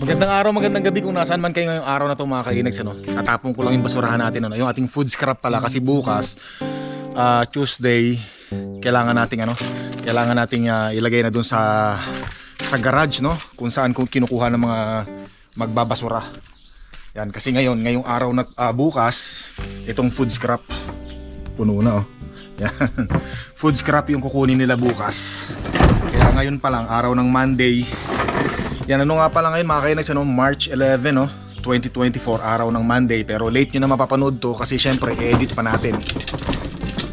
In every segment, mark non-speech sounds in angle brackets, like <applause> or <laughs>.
Magandang araw, magandang gabi kung nasaan man kayo ngayong araw na ito mga kainags. Ano? Tatapon ko lang yung basurahan natin. Ano? Yung ating food scrap pala kasi bukas, ah, Tuesday, kailangan nating ano, kailangan nating ah, ilagay na dun sa sa garage no kung saan kung kinukuha ng mga magbabasura. Yan kasi ngayon, ngayong araw na ah, bukas, itong food scrap puno na oh. Yan. <laughs> food scrap yung kukunin nila bukas. Ngayon pa lang araw ng Monday, yan, ano nga pala ngayon mga kainags, ano, March 11, no? 2024, araw ng Monday. Pero late nyo na mapapanood to kasi syempre, edit pa natin.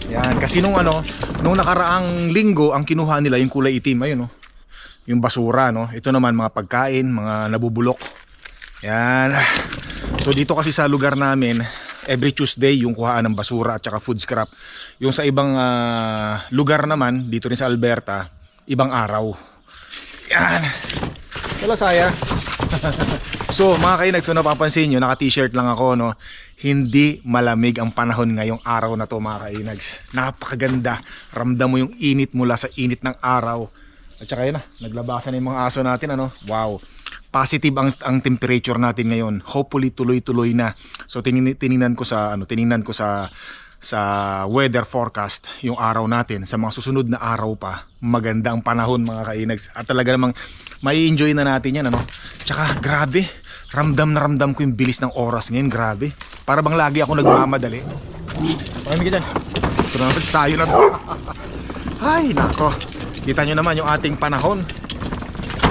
Yan, kasi nung ano, nung nakaraang linggo, ang kinuha nila yung kulay itim, ayun, no? Yung basura, no? Ito naman, mga pagkain, mga nabubulok. Yan. So dito kasi sa lugar namin, every Tuesday yung kuhaan ng basura at saka food scrap. Yung sa ibang ah, lugar naman, dito rin sa Alberta, ibang araw. Yan. Wala saya. <laughs> so mga kainags, kung napapansin nyo, naka-t-shirt lang ako, no? Hindi malamig ang panahon ngayong araw na to mga kainags. Napakaganda. Ramdam mo yung init mula sa init ng araw. At saka yun na, naglabasan na yung mga aso natin, ano? Wow. Positive ang, ang temperature natin ngayon. Hopefully tuloy-tuloy na. So tinin, tiningnan ko sa ano, tiningnan ko sa sa weather forecast yung araw natin. Sa mga susunod na araw pa maganda ang panahon mga kainags. At talaga namang may enjoy na natin yan ano? Tsaka grabe. Ramdam na ramdam ko yung bilis ng oras ngayon grabe. Para bang lagi ako nagmamadali. Marami ka dyan. Ito naman sayo na to. Ay nako. Kita nyo naman yung ating panahon.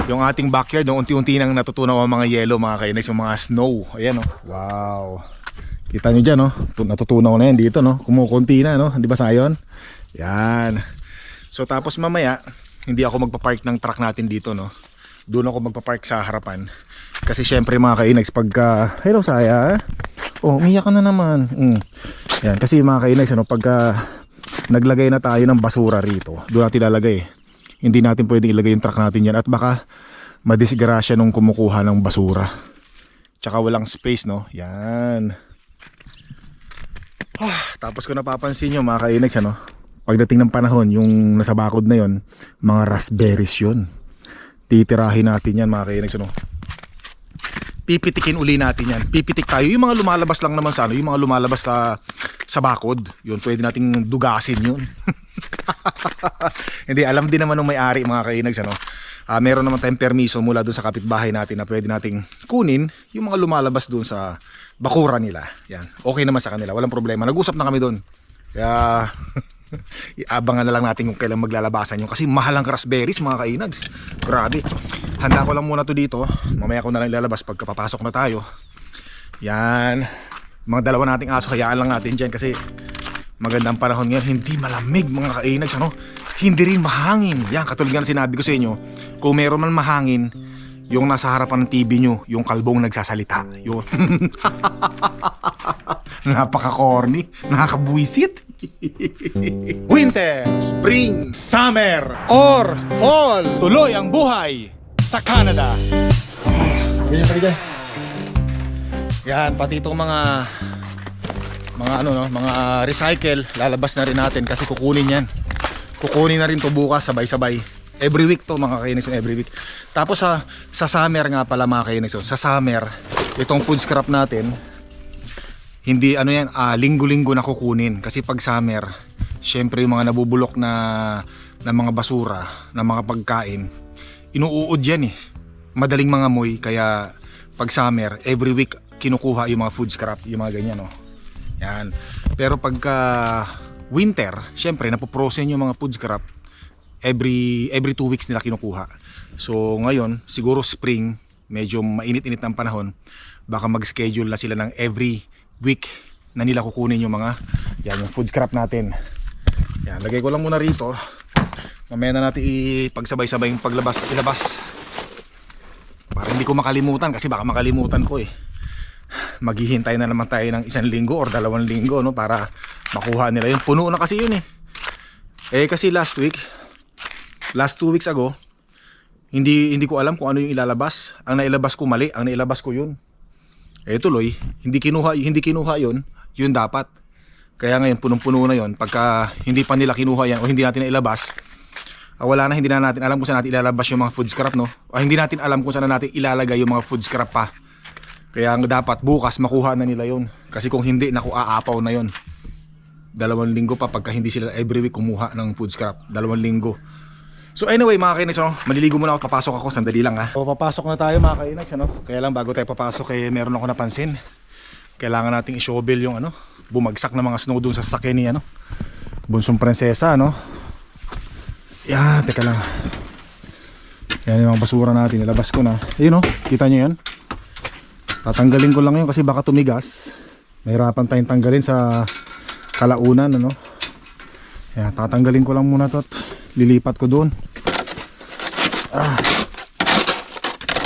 Yung ating backyard no, unti-unti nang natutunaw ang mga yellow mga kainags yung mga snow. Ayan oh wow Kita nyo dyan, no? Tu- Natutunaw na yan dito, no? Kumukunti na, no? Di ba sayon? Yan. So, tapos mamaya, hindi ako magpapark ng truck natin dito, no? Doon ako magpapark sa harapan. Kasi syempre mga kainags, pagka... Hello, Saya. Oh, umiyak ka na naman. Mm. Yan, kasi mga kainags, ano, pagka naglagay na tayo ng basura rito, doon natin lalagay. Hindi natin pwedeng ilagay yung truck natin yan at baka madisgrasya nung kumukuha ng basura. Tsaka walang space, no? Yan. Tapos ko napapansin nyo mga kainags ano, pagdating ng panahon, yung nasa bakod na yon, mga raspberries yun. Titirahin natin yan mga kainags ano. Pipitikin uli natin yan. Pipitik tayo. Yung mga lumalabas lang naman sa ano, yung mga lumalabas sa, sa bakod, yun, pwede nating dugasin yun. <laughs> Hindi, alam din naman ng may-ari mga kainags ano. Ah, meron naman tayong permiso mula doon sa kapitbahay natin na pwede nating kunin yung mga lumalabas doon sa bakura nila. Yan. Okay naman sa kanila. Walang problema. Nag-usap na kami doon. Kaya <laughs> iabangan na lang natin kung kailan maglalabasan yun. Kasi mahal ang raspberries mga kainags. Grabe. Handa ko lang muna to dito. Mamaya ko na lang ilalabas pagka papasok na tayo. Yan. Mga dalawa nating aso, hayaan lang natin dyan kasi magandang panahon ngayon. Hindi malamig mga kainags. Ano? Hindi rin mahangin. Yan, katulad nga ng sinabi ko sa inyo. Kung meron man mahangin, yung nasa harapan ng TV nyo, yung kalbong nagsasalita. Yun. <laughs> Napaka-corny. Nakakabuisit. <laughs> Winter, Spring, Summer, or Fall. Tuloy ang buhay sa Canada. Ganyan pa. Yan, pati itong mga mga ano no, mga recycle, lalabas na rin natin kasi kukunin yan. Kukunin na rin to bukas sabay-sabay. Every week to mga kainison, every week. Tapos sa sa summer nga pala mga kainison, sa summer, itong food scrap natin, hindi ano yan, ah, linggo-linggo na kukunin kasi pag summer, syempre yung mga nabubulok na na mga basura, na mga pagkain, inuuod yan eh. Madaling mga moy kaya pag summer, every week kinukuha yung mga food scrap, yung mga ganyan oh. Yan. Pero pagka winter, syempre napoprosen yung mga food scrap every every two weeks nila kinukuha. So ngayon, siguro spring, medyo mainit-init ng panahon, baka mag-schedule na sila ng every week na nila kukunin yung mga yan yung food scrap natin. Yan, lagay ko lang muna rito. Mamaya na natin ipagsabay-sabay yung paglabas, ilabas. Para hindi ko makalimutan kasi baka makalimutan ko eh. Maghihintay na naman tayo ng isang linggo or dalawang linggo no para makuha nila yun. Puno na kasi yun eh. Eh kasi last week, last two weeks ago, hindi hindi ko alam kung ano yung ilalabas. Ang nailabas ko mali, ang nailabas ko yun. Eh tuloy, hindi kinuha, hindi kinuha yun, yun dapat. Kaya ngayon punong-puno na yun. Pagka hindi pa nila kinuha yan o hindi natin nailabas, ah, wala na hindi na natin alam kung saan natin ilalabas yung mga food scrap no. Ah, hindi natin alam kung saan na natin ilalagay yung mga food scrap pa. Kaya ang dapat bukas makuha na nila yon. Kasi kung hindi, naku aapaw na yon. Dalawang linggo pa pagka hindi sila every week kumuha ng food scrap. Dalawang linggo. So anyway mga kainex, ano, maliligo muna ako, papasok ako, sandali lang ha. So papasok na tayo mga kainex, ano. Kaya lang bago tayo papasok, eh, meron ako napansin. Kailangan nating i-shovel yung ano, bumagsak na mga snow dun sa sasakyan ni ano. Bunsong prinsesa, no. Yan, teka lang. Yan yung mga basura natin, nilabas ko na. Ayun no, kita nyo yan. Tatanggalin ko lang yun kasi baka tumigas. Mahirapan tayong tanggalin sa kalaunan, ano. Yan, tatanggalin ko lang muna to at lilipat ko doon. Ah.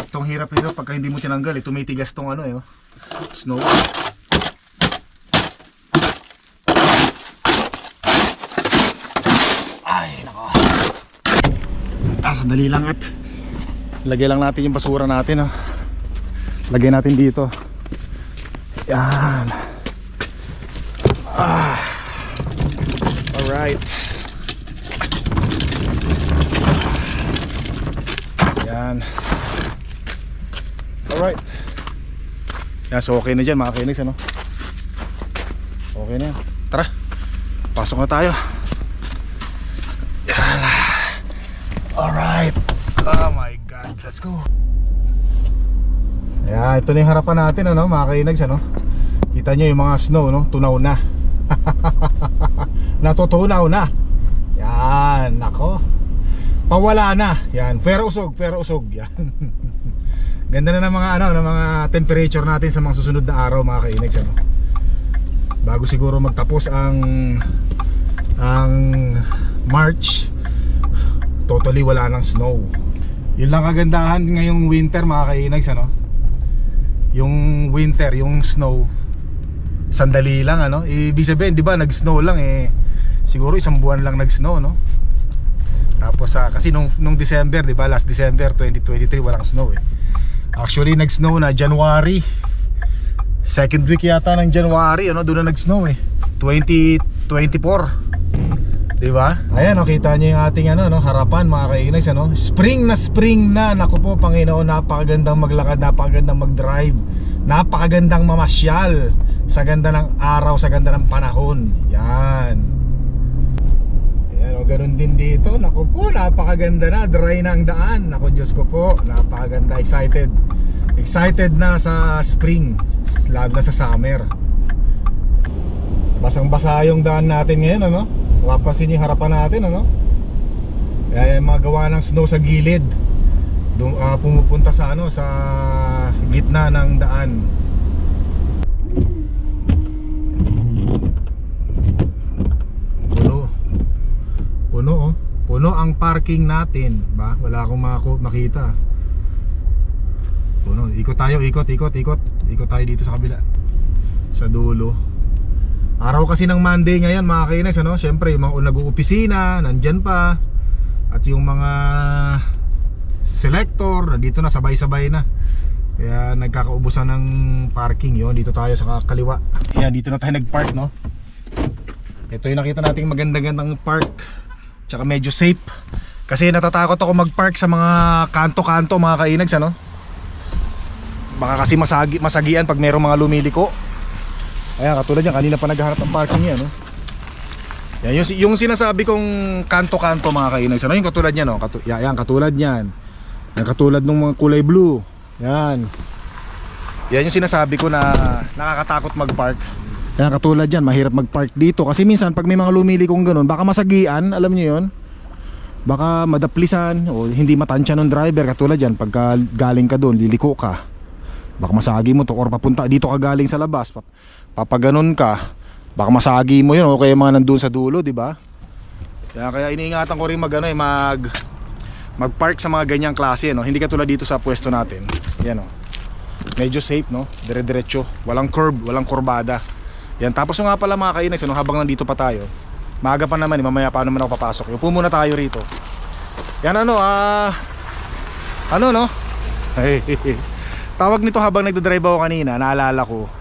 Itong hirap nito pagka hindi mo tinanggal, eh, tumitigas tong ano eh, oh. snow. Ay, nako. Ah, sandali lang at lagay lang natin yung basura natin, oh. Lagay natin dito. Yan. Ah. Alright. Yan. Alright. Yan, so okay na dyan mga kainis, ano? Okay na yan. Tara. Pasok na tayo. Yan. Alright. Oh my God. Let's go. Ayan, ito na yung harapan natin, ano, mga kainags, ano? Kita nyo yung mga snow, no? Tunaw na. <laughs> Natutunaw na. Yan, nako. Pawala na. Yan, pero usog, pero usog. Yan. <laughs> Ganda na ng mga ano, ng mga temperature natin sa mga susunod na araw, mga kainags, ano? Bago siguro magtapos ang ang March, totally wala ng snow. Yun lang kagandahan ngayong winter, mga kainags, ano? Yung winter, yung snow sandali lang ano? Ibig sabihin di ba nag-snow lang eh siguro isang buwan lang nag-snow no? Tapos ah, kasi nung, nung December di ba last December 2023 walang snow eh. Actually nag-snow na January. Second week yata ng January ano doon na nag-snow eh. 2024 Di ba? Ayan, nakita niyo yung ating ano, no, harapan mga kainags, ano? Spring na spring na. Naku po, Panginoon, napakagandang maglakad, napakagandang mag-drive. Napakagandang mamasyal sa ganda ng araw, sa ganda ng panahon. Yan. Ayan, o, ganun din dito. Naku po, napakaganda na. Dry na ang daan. Naku, Diyos ko po, napakaganda. Excited. Excited na sa spring, lalo na sa summer. Basang-basa yung daan natin ngayon, ano? Mapapansin yung harapan natin, ano? Kaya yung mga gawa ng snow sa gilid. Dum, ah, pumupunta sa ano sa gitna ng daan. Puno. Puno oh. Puno ang parking natin, ba? Wala akong makita. Puno. Ikot tayo, ikot, ikot, ikot. Ikot tayo dito sa kabila. Sa dulo. Araw kasi ng Monday ngayon mga kainis ano? Siyempre yung mga nag-uopisina Nandyan pa. At yung mga Selector Nandito na sabay-sabay na. Kaya nagkakaubusan ng parking. Yon Dito tayo sa kaliwa. Ayan dito na tayo nag-park no? Ito yung nakita nating maganda-gandang park. Tsaka medyo safe. Kasi natatakot ako mag-park sa mga kanto-kanto mga kainags ano? Baka kasi masagi, masagian pag merong mga lumiliko Ayan, katulad yan, kanina pa naghahanap ng parking yan, no? Yan, yung, yung sinasabi kong kanto-kanto mga kainags, ano yung katulad niyan, no? Katu yan, katulad niyan. Yan, katulad ng mga kulay blue. Yan. Yan yung sinasabi ko na nakakatakot mag-park. Yan, katulad yan, mahirap mag-park dito. Kasi minsan, pag may mga lumili kong ganun, baka masagian, alam niyo yon Baka madaplisan, o hindi matansya ng driver. Katulad yan, pagka galing ka doon, liliko ka. Baka masagi mo to or papunta dito ka galing sa labas. Pap papaganon ka. Baka masagi mo 'yun o kaya mga nandun sa dulo, di ba? Kaya kaya iniingatan ko rin mag ano, eh, mag mag-park sa mga ganyang klase, no. Hindi katulad dito sa pwesto natin. Yan oh. Medyo safe, no. Dire-diretso, walang curb, walang kurbada. Yan tapos nga pala mga kainex, no, habang nandito pa tayo. Maaga pa naman, eh, mamaya pa naman ako papasok. Upo muna tayo rito. Yan ano, ah ano no? <laughs> Tawag nito habang nagdo-drive ako kanina, naalala ko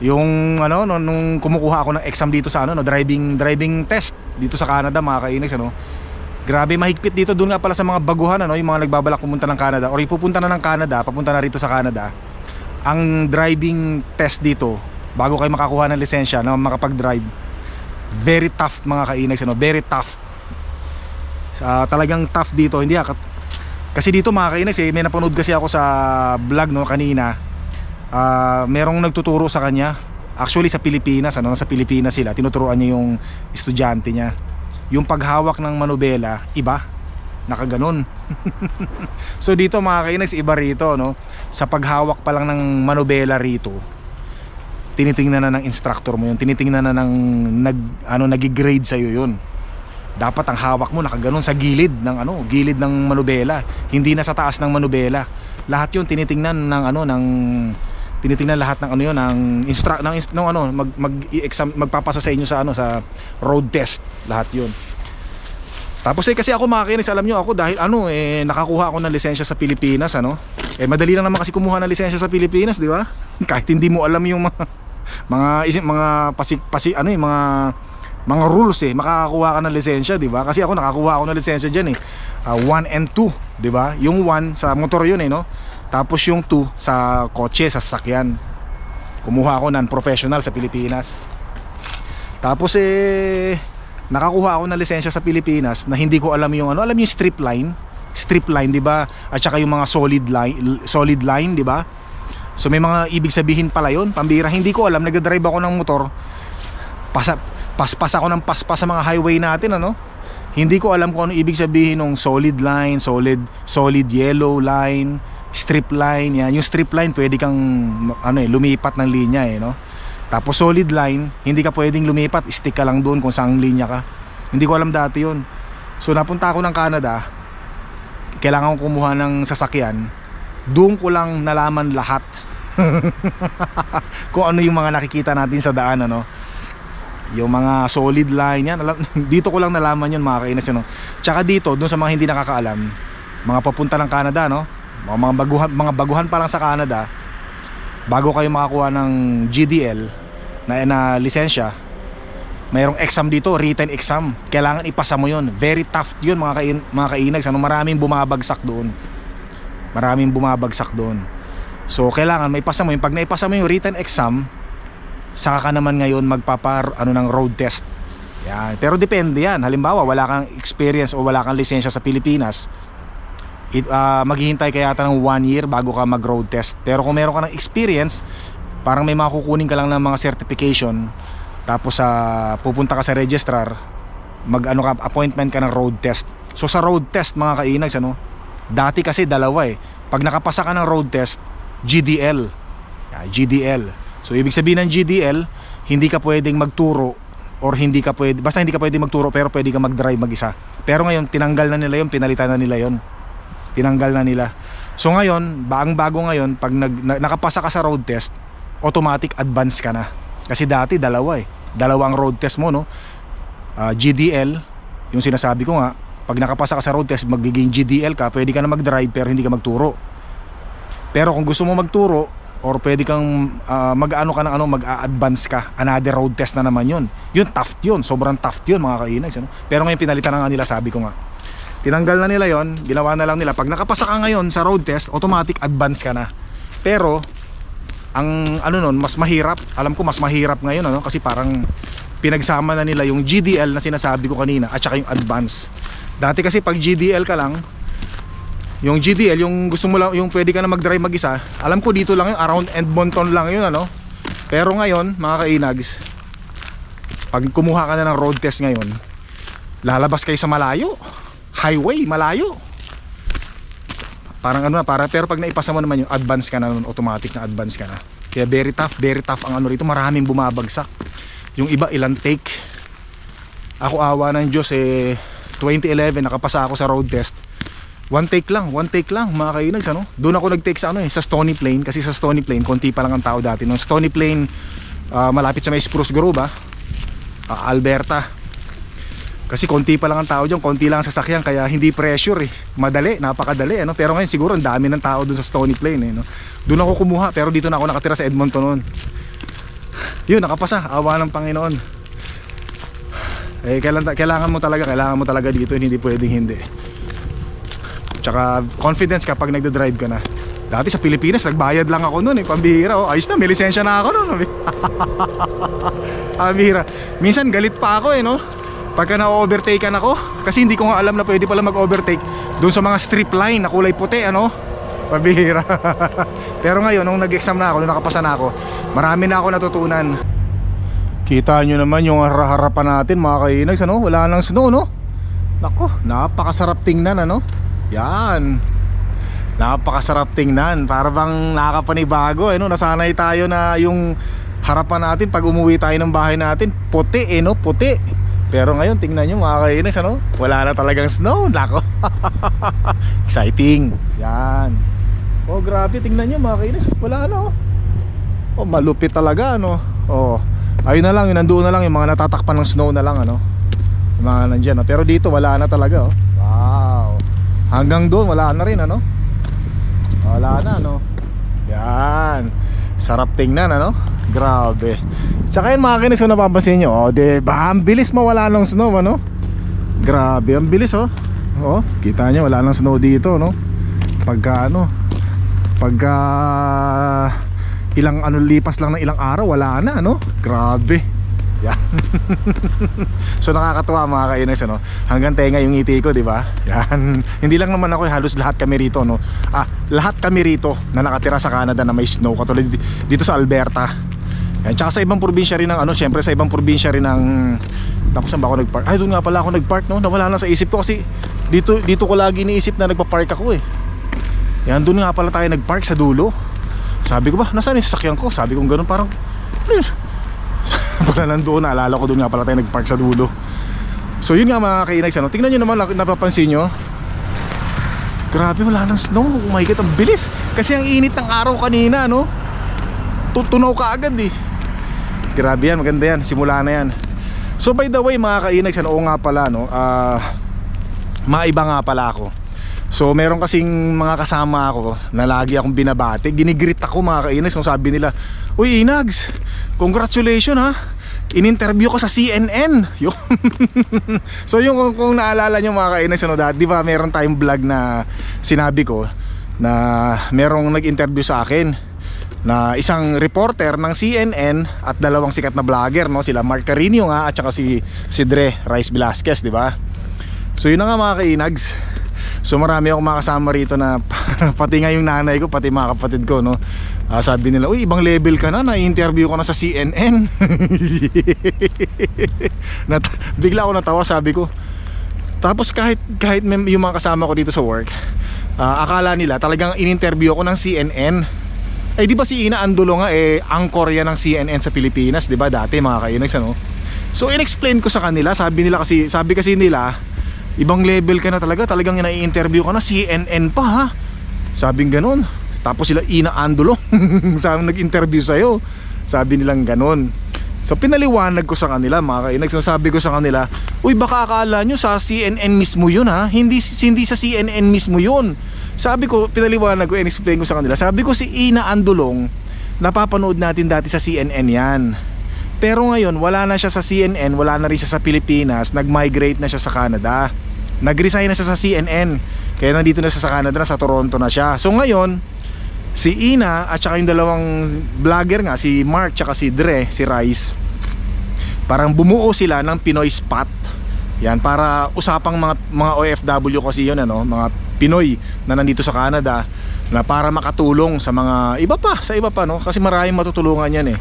yung ano no, nung kumukuha ako ng exam dito sa ano no, driving driving test dito sa Canada mga kainis ano. Grabe mahigpit dito doon nga pala sa mga baguhan ano, yung mga nagbabalak pumunta ng Canada or ipupunta na ng Canada, papunta na rito sa Canada. Ang driving test dito bago kayo makakuha ng lisensya na makapag-drive very tough mga kainags ano, very tough. Ah, talagang tough dito, hindi ah, kasi dito mga kainags eh, may napanood kasi ako sa vlog no kanina. Ah, merong nagtuturo sa kanya. Actually sa Pilipinas, ano, sa Pilipinas sila, tinuturuan niya yung estudyante niya. Yung paghawak ng manubela iba. Nakaganon. <laughs> So dito mga kainex iba rito no? Sa paghawak pa lang ng manubela rito tinitingnan na ng instructor mo yun. Tinitingnan na ng nag ano nagi-grade sa iyo yun. Dapat ang hawak mo nakaganon sa gilid ng ano gilid ng manubela. Hindi na sa taas ng manubela. Lahat yun tinitingnan ng ano ng tinitingnan lahat ng ano yun ng instruct ng, ng ano mag mag exam magpapasa sa inyo sa ano sa road test. Lahat yun. Tapos eh kasi ako makikinis alam nyo ako dahil ano eh nakakuha ako ng lisensya sa Pilipinas ano? Eh madali lang naman kasi kumuha ng lisensya sa Pilipinas di ba? <laughs> Kahit hindi mo alam yung mga mga isip mga pasi, pasi ano eh mga mga rules eh makakakuha ka ng lisensya di ba? Kasi ako nakakuha ako ng lisensya diyan eh. 1 and 2 di ba? Yung 1 sa motor yun eh no tapos yung 2 sa kotse, sa sasakyan. Kumuha ako ng professional sa Pilipinas. Tapos eh nakakuha ako ng lisensya sa Pilipinas na hindi ko alam yung ano, alam yung strip line, strip line, 'di ba? At saka yung mga solid line, solid line, 'di ba? So may mga ibig sabihin pala 'yon. Pambira, hindi ko alam, nagda-drive ako ng motor. Pasa, paspas ako ng paspas sa mga highway natin, ano? Hindi ko alam kung ano ibig sabihin ng solid line, solid solid yellow line, strip line yan. Yung strip line pwede kang ano eh lumipat ng linya eh no. Tapos solid line, hindi ka pwedeng lumipat, stick ka lang doon kung saan linya ka. Hindi ko alam dati 'yon. So napunta ako ng Canada. Kailangan ko kumuha ng sasakyan. Doon ko lang nalaman lahat. <laughs> kung ano yung mga nakikita natin sa daan ano. Yung mga solid line yan, alam, <laughs> dito ko lang nalaman yun mga kainas yun. No? Tsaka dito, doon sa mga hindi nakakaalam, mga papunta ng Canada, no? mga, mga baguhan mga baguhan pa lang sa Canada bago kayo makakuha ng GDL na, na lisensya mayroong exam dito written exam kailangan ipasa mo yon very tough yun mga, kain, mga kainags ano, maraming bumabagsak doon maraming bumabagsak doon so kailangan may pasa mo yun pag naipasa mo yung written exam saka ka naman ngayon magpapar ano ng road test. Yan. pero depende yan. Halimbawa wala kang experience o wala kang lisensya sa Pilipinas it, uh, maghihintay ka yata ng one year bago ka mag road test. Pero kung meron ka ng experience parang may makukunin ka lang ng mga certification tapos sa uh, pupunta ka sa registrar mag ano ka appointment ka ng road test. So sa road test mga kainags ano dati kasi dalawa eh. Pag nakapasa ka ng road test GDL yeah, GDL so ibig sabihin ng GDL hindi ka pwedeng magturo or hindi ka pwede basta hindi ka pwedeng magturo pero pwede ka mag-drive mag-isa. Pero ngayon tinanggal na nila yon pinalitan na nila yon tinanggal na nila. So ngayon baang bago ngayon pag nag, na, nakapasa ka sa road test automatic advance ka na. Kasi dati dalawa eh. Dalawang road test mo no? Uh, GDL yung sinasabi ko nga pag nakapasa ka sa road test magiging GDL ka pwede ka na mag-drive pero hindi ka magturo. Pero kung gusto mo magturo or pwede kang uh, mag-ano ka ng ano mag-advance ka another road test na naman yun yun tough yun sobrang tough yun mga kainags ano? pero ngayon pinalitan na nga nila sabi ko nga Tinanggal na nila yon, ginawa na lang nila. Pag nakapasa ka ngayon sa road test, automatic advance ka na. Pero ang ano nun, mas mahirap. Alam ko mas mahirap ngayon ano kasi parang pinagsama na nila yung GDL na sinasabi ko kanina at saka yung advance. Dati kasi pag GDL ka lang, yung GDL, yung gusto mo lang, yung pwede ka na mag-drive mag-isa, alam ko dito lang yun, around Edmonton lang yun ano. Pero ngayon, mga kainags, pag kumuha ka na ng road test ngayon, lalabas kayo sa malayo highway, malayo. Parang ano na, para, pero pag naipasa mo naman yung advance ka na nun, automatic na advance ka na. Kaya very tough, very tough ang ano rito, maraming bumabagsak. Yung iba ilang take. Ako awa ng Diyos eh 2011 nakapasa ako sa road test. One take lang, one take lang mga kainags ano. Doon ako nag-take sa ano eh, sa Stony Plain kasi sa Stony Plain konti pa lang ang tao dati. Nung Stony Plain uh, malapit sa may Spruce Grove ah, uh, Alberta kasi konti pa lang ang tao dyan, konti lang ang sasakyan kaya hindi pressure eh. Madali, napakadali ano. Pero ngayon siguro ang dami ng tao dun sa Stony Plain eh, no. Doon ako kumuha pero dito na ako nakatira sa Edmonton noon. Yun, nakapasa. Awa ng Panginoon. Eh, kailangan, kailangan mo talaga, kailangan mo talaga dito, hindi pwedeng hindi. Tsaka confidence kapag nagda-drive ka na. Dati sa Pilipinas, nagbayad lang ako noon eh, pambihira. Oh, ayos na, may lisensya na ako noon. <laughs> pambihira. Minsan galit pa ako eh, no? Pagka na-overtaken ako, kasi hindi ko nga alam na pwede pala mag-overtake doon sa mga strip line na kulay puti, ano? Pabihira. <laughs> Pero ngayon, nung nag-exam na ako, nung nakapasa na ako, marami na ako natutunan. Kita nyo naman yung har- harapan natin mga kainags, ano? Wala nang snow, no? Nako, napakasarap tingnan, ano? Yan. Napakasarap tingnan. Para bang nakakapanibago, eh, no? Nasanay tayo na yung harapan natin pag umuwi tayo ng bahay natin, puti, eh, no? Puti. Pero ngayon, tingnan nyo mga kainis, ano? Wala na talagang snow. <laughs> Nako. Exciting. Yan. Oh, grabe. Tingnan nyo mga kainis. Wala na, oh. Oh, malupit talaga, ano? Oh. Ayun na lang, yun, nandoon na lang yung mga natatakpan ng snow na lang, ano? Yung mga nandyan, no? Pero dito, wala na talaga, oh. Hanggang doon, wala na rin, ano? Wala na, ano? Yan. Sarap tingnan, ano? Grabe. Tsaka yun mga kinis kung napapansin nyo, oh, diba? Ang bilis mawala ng snow, ano? Grabe, ang bilis, oh. Oh, kita nyo, wala ng snow dito, no? Pagka, ano, pagka ilang ano lipas lang ng ilang araw, wala na, no? Grabe. Yan. <laughs> so nakakatuwa mga kainis ano. Hanggang tenga yung ngiti ko, di ba? Yan. <laughs> Hindi lang naman ako, eh, halos lahat kami rito, no. Ah, lahat kami rito na nakatira sa Canada na may snow katulad di- dito sa Alberta. Yan. Tsaka sa ibang probinsya rin ng ano, syempre sa ibang probinsya rin ng Naku, saan ba ako nagpark? Ay, doon nga pala ako nagpark, no? Nawala na sa isip ko kasi dito dito ko lagi iniisip na nagpa-park ako eh. Yan, doon nga pala tayo nagpark sa dulo. Sabi ko ba, nasaan yung sasakyan ko? Sabi ko ganun parang, ano? <laughs> pala nandoon, naalala ko doon nga pala tayo nagpark sa dulo. So yun nga mga kainags, ano? tingnan nyo naman, napapansin nyo. Grabe, wala nang snow. Oh my God, ang bilis. Kasi ang init ng araw kanina, no? Tutunaw ka agad eh. Grabe yan, maganda yan. Simula na yan. So by the way mga kainags, ano, oo nga pala, no? Ah, maiba nga pala ako. So meron kasing mga kasama ako na lagi akong binabati. Ginigreet ako mga kainags kung sabi nila, Uy Inags, congratulations ha. In-interview ko sa CNN. <laughs> Yung so yung kung, kung naalala nyo mga kainags, ano, dati, ba meron tayong vlog na sinabi ko na merong nag-interview sa akin na isang reporter ng CNN at dalawang sikat na vlogger no sila Mark Carino nga at saka si si Dre Rice Velasquez di ba So yun na nga mga kainags So marami akong makasama rito na <laughs> pati nga yung nanay ko pati mga kapatid ko no? Ah, sabi nila uy ibang level ka na. Na-interview ko na sa CNN <laughs> Nat bigla ako natawa sabi ko. Tapos kahit kahit yung mga kasama ko dito sa work ah, akala nila talagang in-interview ako ng CNN eh di ba si Ina Andulo nga eh angkor yan ng CNN sa Pilipinas, di ba dati mga kainags ano? So in-explain ko sa kanila, sabi nila kasi sabi kasi nila ibang level ka na talaga, talagang ina-interview ka na CNN pa ha. Sabing ganun. Tapos sila Ina Andulo, <laughs> sabi nag-interview sa Sabi nilang ganun. So pinaliwanag ko sa kanila mga kainags, sabi ko sa kanila, "Uy, baka akala nyo sa CNN mismo 'yun ha. Hindi hindi sa CNN mismo 'yun." Sabi ko, pinaliwanag ko, in-explain ko sa kanila. Sabi ko si Ina Andulong, napapanood natin dati sa CNN 'yan. Pero ngayon, wala na siya sa CNN, wala na rin siya sa Pilipinas, nag-migrate na siya sa Canada. Nag-resign na siya sa CNN. Kaya nandito na siya sa Canada na sa Toronto na siya. So ngayon, si Ina at saka yung dalawang vlogger nga, si Mark at si Dre, si Rice, parang bumuo sila ng Pinoy Spot. Yan para usapang mga mga OFW kasi 'yon ano, mga Pinoy na nandito sa Canada na para makatulong sa mga iba pa, sa iba pa no kasi maraming matutulungan yan eh.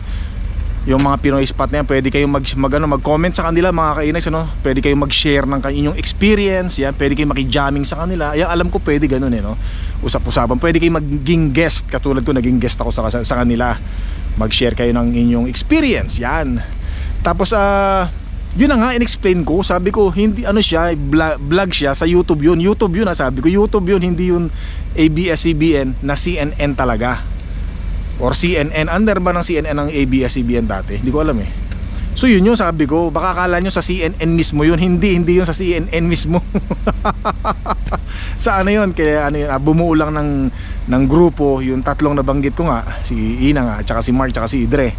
Yung mga Pinoy spot na yan, pwede kayong mag, mag, ano, mag-comment sa kanila mga kainags ano? Pwede kayong mag-share ng inyong experience, yan, pwede kayong maki-jamming sa kanila. Yan, alam ko pwede ganun eh no. Usap-usapan, pwede kayong maging guest katulad ko naging guest ako sa, sa kanila. Mag-share kayo ng inyong experience, yan. Tapos ah yun na nga in-explain ko sabi ko hindi ano siya vlog, vlog siya sa YouTube yun YouTube yun ah sabi ko YouTube yun hindi yun ABS-CBN na CNN talaga or CNN under ba ng CNN ang ABS-CBN dati hindi ko alam eh so yun yun sabi ko baka akala nyo sa CNN mismo yun hindi hindi yun sa CNN mismo <laughs> sa ano yun kaya ano yun ah, bumuo lang ng ng grupo yung tatlong nabanggit ko nga si Ina nga tsaka si Mark tsaka si Idre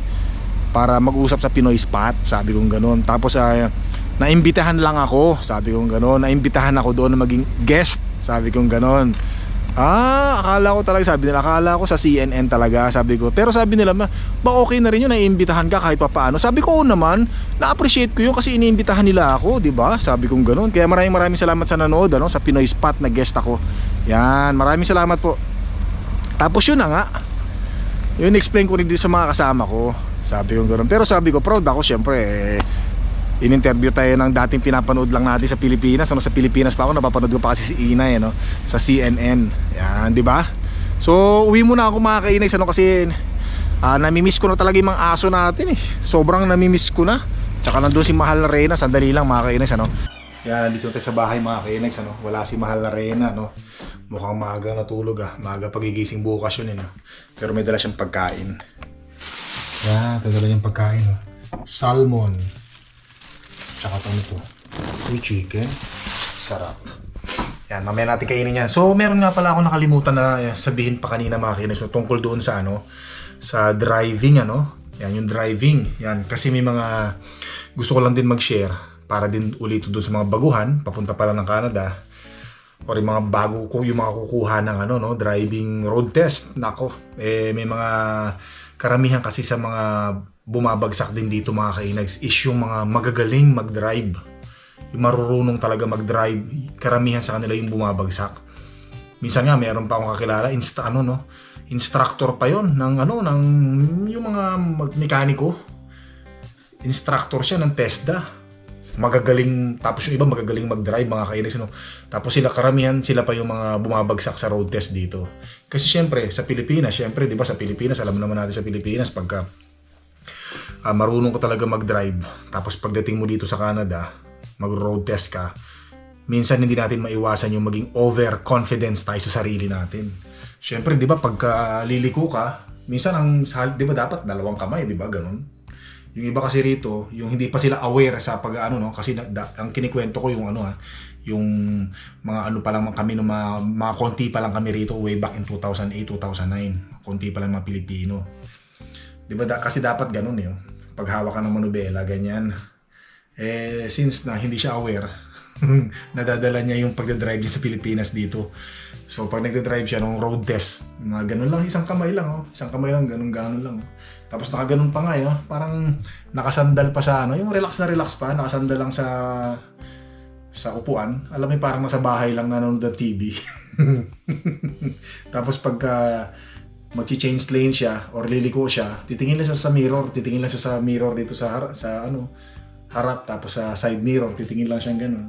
para mag-usap sa Pinoy Spot sabi kong ganun tapos uh, naimbitahan lang ako. Sabi kong gano'n. Naimbitahan ako doon na maging guest. Sabi kong gano'n. Ah, akala ko talaga, sabi nila, akala ko sa CNN talaga, sabi ko. Pero sabi nila, "Ma, ba okay na rin yun, naiimbitahan ka kahit pa paano. Sabi ko, naman, na-appreciate ko yun kasi iniimbitahan nila ako, di ba? Sabi kong ganun. Kaya maraming maraming salamat sa nanood, ano, sa Pinoy Spot na guest ako. Yan, maraming salamat po. Tapos yun na nga, yun explain ko rin dito sa mga kasama ko. Sabi ko gano'n. Pero sabi ko, proud ako syempre. Eh, in-interview tayo ng dating pinapanood lang natin sa Pilipinas. Ano, sa Pilipinas pa ako, napapanood ko pa kasi si Inay, ano, sa CNN. Yan, di ba? So, uwi muna ako mga kainay. Ano, kasi ah, namimiss ko na talaga yung mga aso natin eh. Sobrang namimiss ko na. Tsaka nandun si Mahal na Reyna. Sandali lang mga kainay. Ano? Yan, nandito tayo sa bahay mga kainay. Ano? Wala si Mahal na Reyna. No? Mukhang maaga natulog ah. Maaga pagigising bukas yun eh. No? Pero may dala siyang pagkain. Yan, ito dala niyang pagkain. No? Salmon. Tsaka ito nito. Uy, chicken. Sarap. Yan, mamaya natin kainin yan. So, meron nga pala ako nakalimutan na sabihin pa kanina mga kinis. So, tungkol doon sa ano, sa driving ano. Yan, yung driving. Yan, kasi may mga gusto ko lang din mag-share para din ulit doon sa mga baguhan, papunta pala ng Canada. Or yung mga bago ko, yung mga kukuha ng ano, no, driving road test. Nako, eh, may mga karamihan kasi sa mga bumabagsak din dito mga kainags is yung mga magagaling mag-drive yung marurunong talaga mag-drive, karamihan sa kanila yung bumabagsak. Minsan nga meron pa akong kakilala, insta ano no, instructor pa yon ng ano ng yung mga mag- mekaniko. Instructor siya ng TESDA. Magagaling tapos yung iba magagaling mag-drive mga kainis no. Tapos sila karamihan sila pa yung mga bumabagsak sa road test dito. Kasi syempre sa Pilipinas, syempre 'di ba sa Pilipinas, alam naman natin sa Pilipinas pagka ah, marunong ka talaga mag-drive. Tapos pagdating mo dito sa Canada, mag-road test ka, minsan hindi natin maiwasan yung maging overconfidence tayo sa sarili natin. Siyempre, di ba, pagka liliko ka, minsan ang, di ba, dapat dalawang kamay, di ba, ganun. Yung iba kasi rito, yung hindi pa sila aware sa pag ano no, kasi na, da, ang kinikwento ko yung ano ha, yung mga ano pa lang kami no mga, mga konti pa lang kami rito way back in 2008, 2009. Konti pa lang mga Pilipino. 'Di ba da, kasi dapat ganun eh. Oh. Pag hawak ka ng manubela, ganyan. Eh since na hindi siya aware, <laughs> nadadala niya yung pagdadrive niya sa Pilipinas dito. So pag nagdadrive siya nung road test, mga ganun lang, isang kamay lang, oh. isang kamay lang, ganun ganun lang. oh. Tapos nakaganon pa nga, eh, oh. parang nakasandal pa sa ano, yung relax na relax pa, nakasandal lang sa sa upuan. Alam mo, parang nasa bahay lang nanonood ng TV. <laughs> Tapos pagka mag-change lane siya or liliko siya, titingin lang siya sa mirror, titingin lang siya sa mirror dito sa sa ano, harap tapos sa side mirror, titingin lang siyang ganun.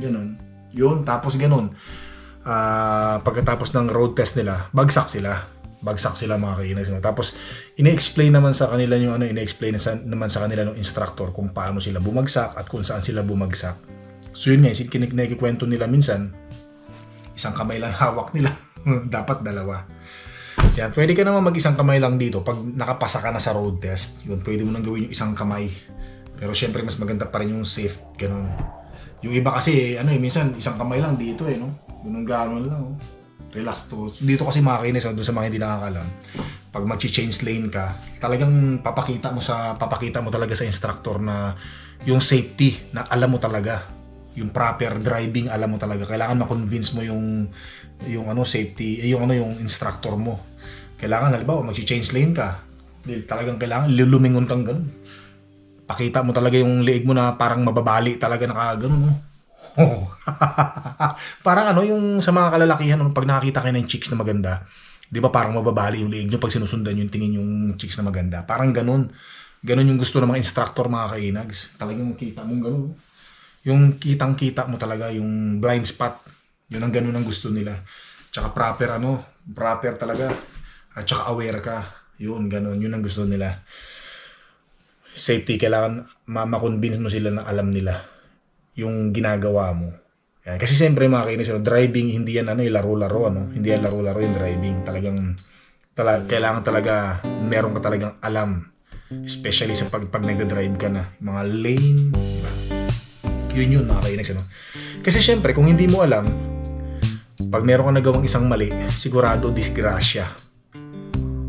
Ganun. Yun, tapos ganun. Ah, pagkatapos ng road test nila, bagsak sila. Bagsak sila mga kainis. no? Tapos, ine-explain naman sa kanila yung ano, ine-explain na sa, naman sa kanila ng instructor kung paano sila bumagsak at kung saan sila bumagsak. So yun nga, yung kinik- nakikikwento nila minsan, isang kamay lang <laughs> hawak nila. Dapat dalawa. Yan, pwede ka naman mag-isang kamay lang dito pag nakapasa ka na sa road test. Yun, pwede mo nang gawin yung isang kamay. Pero syempre, mas maganda pa rin yung safe, ganun. Yung iba kasi, ano eh, minsan isang kamay lang dito eh, no? Ganun gano'n lang, oh. Relax to. Dito kasi makikinis, oh, doon sa mga hindi nakakalam. Pag mag-change lane ka, talagang papakita mo sa papakita mo talaga sa instructor na yung safety na alam mo talaga yung proper driving alam mo talaga kailangan ma-convince mo yung yung ano safety eh, yung ano yung instructor mo. Kailangan halimbawa mag-change lane ka. Talagang kailangan lulumingon kang ganun. Pakita mo talaga yung leeg mo na parang mababali talaga nakagano no? <laughs> Parang ano yung sa mga kalalakihan ano, pag nakakita kayo ng chicks na maganda di ba parang mababali yung leeg nyo? Pag sinusundan yung tingin yung chicks na maganda. Parang ganun. Ganun yung gusto ng mga instructor mga kainags. Talagang kita mong ganun. Yung kitang-kita mo talaga yung blind spot. Yun ang ganun ang gusto nila. Tsaka proper ano, proper talaga. At tsaka aware ka. Yun, ganun. Yun ang gusto nila. Safety, kailangan ma- ma-convince mo sila na alam nila yung ginagawa mo. Yan. Kasi siyempre mga kainis, ano, driving, hindi yan ano, yung laro-laro. Ano? Hindi yan laro-laro yung driving. Talagang, tala, kailangan talaga, meron ka talagang alam. Especially sa pag, pag nagda-drive ka na. Mga lane, di ba? yun yun mga kainags ano? kasi syempre kung hindi mo alam pag meron ka nagawang isang mali sigurado disgrasya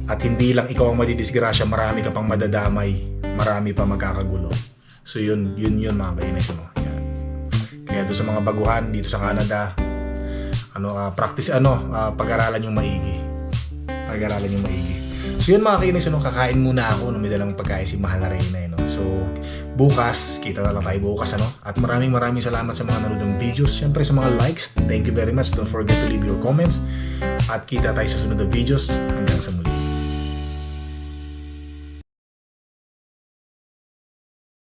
at hindi lang ikaw ang madidisgrasya marami ka pang madadamay marami pa magkakagulo So yun, yun yun mga kainis ano. Kaya doon sa mga baguhan dito sa Canada, ano ah, practice ano, ah, pag-aralan yung maigi. Pag-aralan yung maigi. So yun mga kainis, ano, kakain muna ako no, may dalang pagkain si Mahal na Reyna. Eh, no? So bukas, kita na lang tayo bukas. Ano? At maraming maraming salamat sa mga nanood ng videos. Siyempre sa mga likes, thank you very much. Don't forget to leave your comments. At kita tayo sa sunod na videos. Hanggang sa muli.